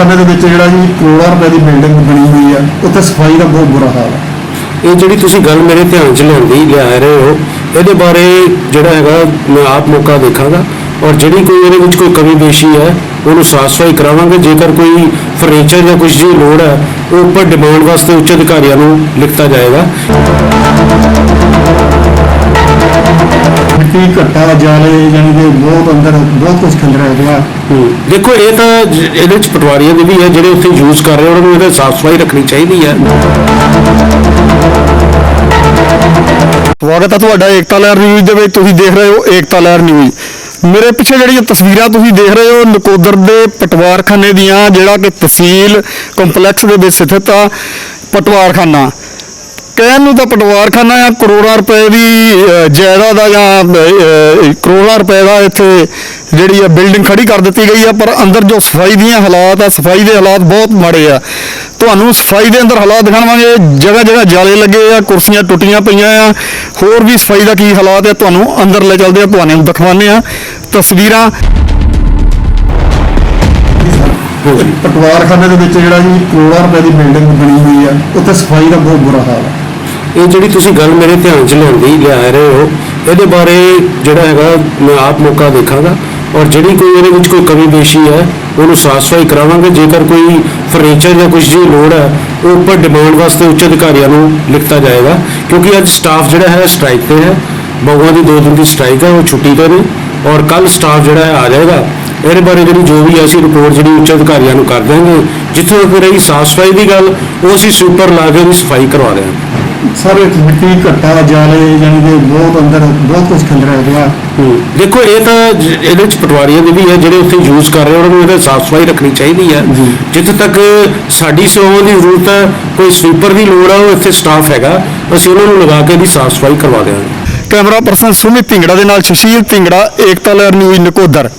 ਪਟਵਾਰਖਾਨੇ ਦੇ ਵਿੱਚ ਜਿਹੜਾ ਜੀ ਕਰੋੜਾਂ ਰੁਪਏ ਦੀ ਬਿਲਡਿੰਗ ਬਣੀ ਹੋਈ ਆ, ਉੱਥੇ ਸਫ਼ਾਈ ਦਾ ਬਹੁਤ ਬੁਰਾ ਹਾਲ ਆ। ਇਹ ਜਿਹੜੀ ਤੁਸੀਂ ਗੱਲ ਮੇਰੇ ਧਿਆਨ 'ਚ ਲਿਆਂਦੀ ਲਿਆ ਰਹੇ ਹੋ, ਇਹਦੇ ਬਾਰੇ ਜਿਹੜਾ ਹੈਗਾ ਮੈਂ ਆਪ ਮੌਕਾ ਦੇਖਾਂਗਾ ਔਰ ਜਿਹੜੀ ਕੋਈ ਇਹਦੇ ਵਿੱਚ ਕੋਈ ਕਮੀ ਪੇਸ਼ੀ ਹੈ, ਉਹਨੂੰ ਸਾਫ਼ ਸਫ਼ਾਈ ਕਰਾਵਾਂਗੇ। ਜੇਕਰ ਕੋਈ ਫਰਨੀਚਰ ਜਾਂ ਕੁਝ ਦੀ ਲੋੜ ਹੈ, ਉਹ ਉੱਪਰ ਡਿਮਾਂਡ ਵਾਸਤੇ ਉੱਚ ਅਧਿਕਾਰੀਆਂ ਨੂੰ ਲਿਖਤਾ ਜਾਏਗਾ। ਮਿੱਟੀ ਘੱਟਾ ਜਾਲੇ ਜਾਨੀ ਕਿ ਬਹੁਤ ਅੰਦਰ ਬਹੁਤ ਕੁਝ ਖਿਲ ਰਿਹਾ ਗਿਆ। ਦੇਖੋ ਇਹ ਤਾਂ ਇਹਦੇ ਵਿੱਚ ਪਟਵਾਰੀਆਂ ਦੇ ਵੀ ਹੈ ਜਿਹੜੇ ਉੱਥੇ ਯੂਜ਼ ਕਰ ਰਹੇ ਉਹਨਾਂ ਨੂੰ ਇਹਦਾ ਸਾਫ਼ ਸਫ਼ਾਈ ਰੱਖਣੀ ਚਾਹੀਦੀ ਹੈ। ਸਵਾਗਤ ਹੈ ਤੁਹਾਡਾ ਏਕਤਾ ਲਹਿਰ ਨਿਊਜ਼ ਦੇ ਵਿੱਚ। ਤੁਸੀਂ ਦੇਖ ਰਹੇ ਹੋ ਏਕਤਾ ਲਹਿਰ ਨਿਊਜ਼ ਮੇਰੇ ਪਿੱਛੇ ਜਿਹੜੀਆਂ ਤਸਵੀਰਾਂ ਤੁਸੀਂ ਦੇਖ ਰਹੇ ਹੋ ਨਕੋਦਰ ਦੇ ਪਟਵਾਰਖਾਨੇ ਦੀਆਂ ਜਿਹੜਾ ਕਿ ਤਹਿਸੀਲ ਕੰਪਲੈਕਸ ਦੇ ਵਿੱਚ ਸਥਿਤ ਆ ਪਟਵਾਰਖਾਨਾ। ਕਹਿਣ ਨੂੰ ਤਾਂ ਪਟਵਾਰਖਾਨਾ ਆ ਕਰੋੜਾਂ ਰੁਪਏ ਦੀ ਅਹ, ਜਾਇਦਾਦ ਆ ਜਾਂ ਕਰੋੜਾਂ ਰੁਪਏ ਦਾ ਇੱਥੇ ਜਿਹੜੀ ਆ ਬਿਲਡਿੰਗ ਖੜੀ ਕਰ ਦਿੱਤੀ ਗਈ ਆ ਪਰ ਅੰਦਰ ਜੋ ਸਫ਼ਾਈ ਦੀਆਂ ਹਾਲਾਤ ਆ ਸਫ਼ਾਈ ਦੇ ਹਾਲਾਤ ਬਹੁਤ ਮਾੜੇ ਆ। ਤੁਹਾਨੂੰ ਸਫ਼ਾਈ ਦੇ ਅੰਦਰ ਹਾਲਾਤ ਦਿਖਾਵਾਂਗੇ ਜਗ੍ਹਾ ਜਗ੍ਹਾ ਜਾਲੇ ਲੱਗੇ ਆ ਕੁਰਸੀਆਂ ਟੁੱਟੀਆਂ ਪਈਆਂ ਆ ਹੋਰ ਵੀ ਸਫ਼ਾਈ ਦਾ ਕੀ ਹਾਲਾਤ ਆ ਤੁਹਾਨੂੰ ਅੰਦਰ ਲੈ ਚੱਲਦੇ ਆ ਤੁਹਾਨੂੰ ਦਿਖਾਉਂਦੇ ਆ ਤਸਵੀਰਾਂ। ਪਟਵਾਰਖਾਨੇ ਦੇ ਵਿੱਚ ਜਿਹੜਾ ਜੀ ਕਰੋੜਾਂ ਰੁਪਏ ਦੀ ਬਿਲਡਿੰਗ ਬਣੀ ਹੋਈ ਆ ਉੱਥੇ ਸਫ਼ਾਈ ਦਾ ਬਹੁਤ ਬੁਰਾ ਹਾਲ ਆ। ਇਹ ਜਿਹੜੀ ਤੁਸੀਂ ਗੱਲ ਮੇਰੇ ਧਿਆਨ 'ਚ ਲਿਆਂਦੀ ਲਿਆ ਰਹੇ ਹੋ, ਇਹਦੇ ਬਾਰੇ ਜਿਹੜਾ ਹੈਗਾ, ਮੈਂ ਆਪ ਮੌਕਾ ਦੇਖਾਂਗਾ ਔਰ ਜਿਹੜੀ ਕੋਈ ਇਹਦੇ ਵਿੱਚ ਕੋਈ ਕਮੀ ਪੇਸ਼ੀ ਹੈ, ਉਹਨੂੰ ਸਾਫ਼ ਸਫ਼ਾਈ ਕਰਾਵਾਂਗੇ। ਜੇਕਰ ਕੋਈ ਫਰਨੀਚਰ ਜਾਂ ਕੁਝ ਦੀ ਲੋੜ ਹੈ, ਉਹ ਉੱਪਰ ਡਿਮਾਂਡ ਵਾਸਤੇ ਉੱਚ ਅਧਿਕਾਰੀਆਂ ਨੂੰ ਲਿਖਤਾ ਜਾਏਗਾ, ਕਿਉਂਕਿ ਅੱਜ ਸਟਾਫ ਜਿਹੜਾ ਹੈ ਸਟ੍ਰਾਈਕ ਤੇ ਹੈ। ਬਹੁਆਂ ਦੀ ਦੋ ਦਿਨ ਦੀ ਸਟ੍ਰਾਈਕ ਹੈ, ਉਹ ਛੁੱਟੀ ਤੇ ਨੇ ਔਰ ਕੱਲ ਸਟਾਫ ਜਿਹੜਾ ਹੈ, ਆ ਜਾਏਗਾ। ਇਹਦੇ ਬਾਰੇ ਜਿਹੜੀ ਜੋ ਵੀ ਅਸੀਂ ਰਿਪੋਰਟ ਜਿਹੜੀ ਉੱਚ ਅਧਿਕਾਰੀਆਂ ਨੂੰ ਕਰ ਦਿਆਂਗੇ, ਜਿੱਥੋਂ ਤੱਕ ਰਹੀ ਸਾਫ਼ ਸਫ਼ਾਈ ਦੀ ਗੱਲ, ਉਹ ਅਸੀਂ ਸੁਪਰ ਲਾ ਕੇ ਉਹਦੀ ਸਫ਼ਾਈ ਕਰਵਾ ਦਿਆਂਗੇ। ਸਾਰੇ ਮਿੱਟੀ ਘੱਟਾ ਜਾਲੇ ਜਾਨੀ ਕਿ ਬਹੁਤ ਅੰਦਰ ਬਹੁਤ ਕੁਝ ਖਿਲ ਰਿਹਾ ਗਿਆ ਦੇਖੋ ਇਹ ਤਾਂ ਇਹਦੇ ਵਿੱਚ ਪਟਵਾਰੀਆਂ ਦੇ ਵੀ ਹੈ ਜਿਹੜੇ ਉੱਥੇ ਯੂਜ਼ ਕਰ ਰਹੇ ਉਹਨਾਂ ਨੂੰ ਇਹਦਾ ਸਾਫ਼ ਸਫ਼ਾਈ ਰੱਖਣੀ ਚਾਹੀਦੀ ਹੈ। ਜਿੱਥੇ ਤੱਕ ਸਾਡੀ ਸੇਵਾਵਾਂ ਦੀ ਜ਼ਰੂਰਤ ਹੈ ਕੋਈ ਸਵੀਪਰ ਦੀ ਲੋੜ ਹੈ ਉਹ ਇੱਥੇ ਸਟਾਫ ਹੈਗਾ ਅਸੀਂ ਉਹਨਾਂ ਨੂੰ ਲਗਾ ਕੇ ਇਹਦੀ ਸਾਫ਼ ਸਫ਼ਾਈ ਕਰਵਾ ਦਿਆਂਗੇ। ਕੈਮਰਾ ਪਰਸਨ ਸੁਮਿਤ ਢਿੰਗੜਾ ਦੇ ਨਾਲ ਸੁਸ਼ੀਲ ਢਿੰਗੜਾ ਏਕਤਾ ਲਹਿਰ ਨਿਊਜ਼ ਨਕੋਦਰ।